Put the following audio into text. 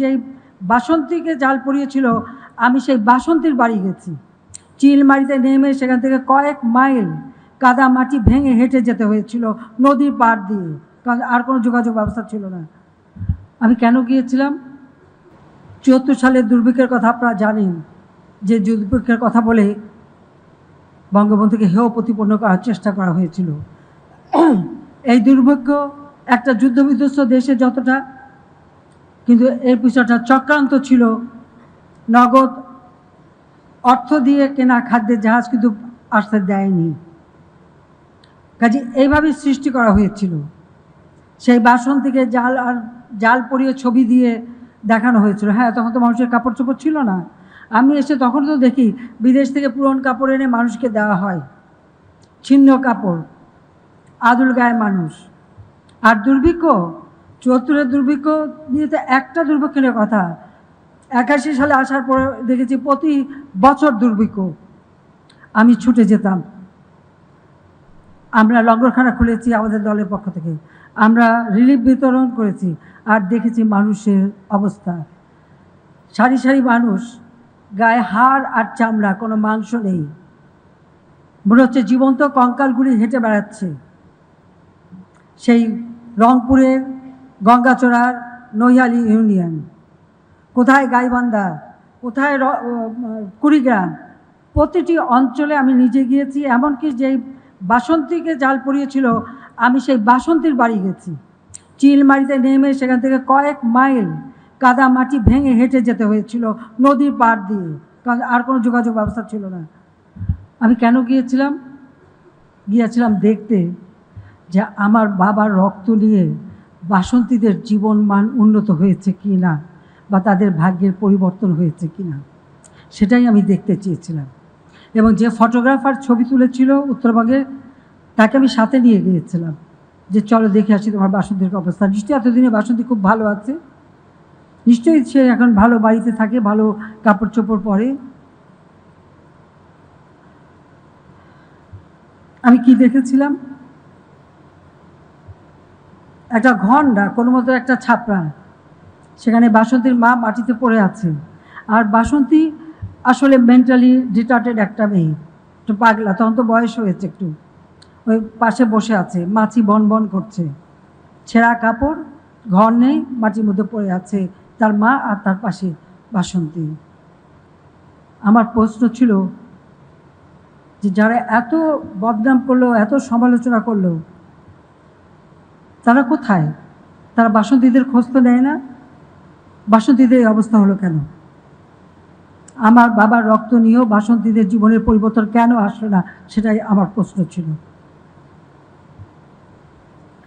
যেই বাসন্তীকে জাল পড়িয়েছিল, আমি সেই বাসন্তীর বাড়ি গেছি। চিলমারিতে নেমে সেখান থেকে কয়েক মাইল কাদা মাটি ভেঙে হেঁটে যেতে হয়েছিল নদীর পাড় দিয়ে। কারণ আর কোনো যোগাযোগ ব্যবস্থা ছিল না। আমি কেন গিয়েছিলাম? চুয়াত্তর সালের দুর্ভিক্ষের কথা আপনারা জানেন। যে দুর্ভিক্ষের কথা বলে বঙ্গবন্ধুকে হেয় প্রতিপন্ন করার চেষ্টা করা হয়েছিল। এই দুর্ভিক্ষ একটা যুদ্ধবিধ্বস্ত দেশে যতটা কিন্তু এর পিছনটা চক্রান্ত ছিল নগদ অর্থ দিয়ে কেনা খাদ্যের জাহাজ কিন্তু আসতে দেয়নি। কাজে এইভাবেই সৃষ্টি করা হয়েছিল। সেই বাসন থেকে জাল আর জাল পরিয়ে ছবি দিয়ে দেখানো হয়েছিল। হ্যাঁ তখন তো মানুষের কাপড় চোপড় ছিল না। আমি এসে তখন তো দেখি বিদেশ থেকে পুরন কাপড় এনে মানুষকে দেওয়া হয়। ছিন্ন কাপড়, আদুল গায়ে মানুষ। আর দুর্ভিক্ষ চুয়াত্তরের দুর্ভিক্ষ নিয়ে তো একটা দুর্ভিক্ষের কথা। একাশি সালে আসার পরে দেখেছি প্রতি বছর দুর্ভিক্ষ। আমি ছুটে যেতাম। আমরা লঙ্গরখানা খুলেছি আমাদের দলের পক্ষ থেকে। আমরা রিলিফ বিতরণ করেছি আর দেখেছি মানুষের অবস্থা। সারি সারি মানুষ, গায়ে হাড় আর চামড়া, কোনো মাংস নেই। মনে হচ্ছে জীবন্ত কঙ্কালগুলি হেঁটে বেড়াচ্ছে। সেই রংপুরের গঙ্গাচড়ার নৈহালি ইউনিয়ন। কোথায় গাইবান্ধা? কোথায় কুড়িগ্রাম? প্রতিটি অঞ্চলে আমি নিজে গিয়েছি, এমনকি যেই বাসন্তীকে জাল পড়িয়েছিল, আমি সেই বাসন্তীর বাড়ি গেছি। চিলমারিতে নেমে সেখান থেকে কয়েক মাইল কাদা মাটি ভেঙে হেঁটে যেতে হয়েছিল নদীর পাড় দিয়ে। কারণ আর কোনো যোগাযোগ ব্যবস্থা ছিল না। আমি কেন গিয়েছিলাম? গিয়েছিলাম দেখতে যে আমার বাবার রক্ত নিয়ে বাসন্তীদের জীবন মান উন্নত হয়েছে কি না বা তাদের ভাগ্যের পরিবর্তন হয়েছে কি না সেটাই আমি দেখতে চেয়েছিলাম। এবং যে ফটোগ্রাফার ছবি তুলেছিল উত্তরবঙ্গে, তাকে আমি সাথে নিয়ে গিয়েছিলাম যে চলো দেখে আসি তোমার বাসন্তীর অবস্থা। নিশ্চয়ই এতদিনে বাসন্তী খুব ভালো আছে। নিশ্চয়ই সে এখন ভালো বাড়িতে থাকে, ভালো কাপড় চোপড় পরে। আমি কি দেখেছিলাম? একটা ঘণ্টা, কোনো মতো একটা ছাপড়া সেখানে বাসন্তীর মা মাটিতে পড়ে আছে। আর বাসন্তী আসলে মেন্টালি ডিটার্টেড একটা মেয়ে। একটু পাগলা, তখন তো বয়স হয়েছে একটু। ওই পাশে বসে আছে, মাছি বন বন করছে। ছেঁড়া কাপড়, ঘর নেই, মাটির মধ্যে পড়ে আছে তার মা আর তার পাশে বাসন্তী। আমার প্রশ্ন ছিল যে যারা এত বদনাম করল, এত সমালোচনা করল তারা কোথায়? তারা বাসন্তীদের খোঁজ তো নেয় না। বাসন্তীদের অবস্থা হলো কেন? আমার বাবার রক্ত নিয়েও বাসন্তীদের জীবনের পরিবর্তন কেন আসলো না? সেটাই আমার প্রশ্ন ছিল।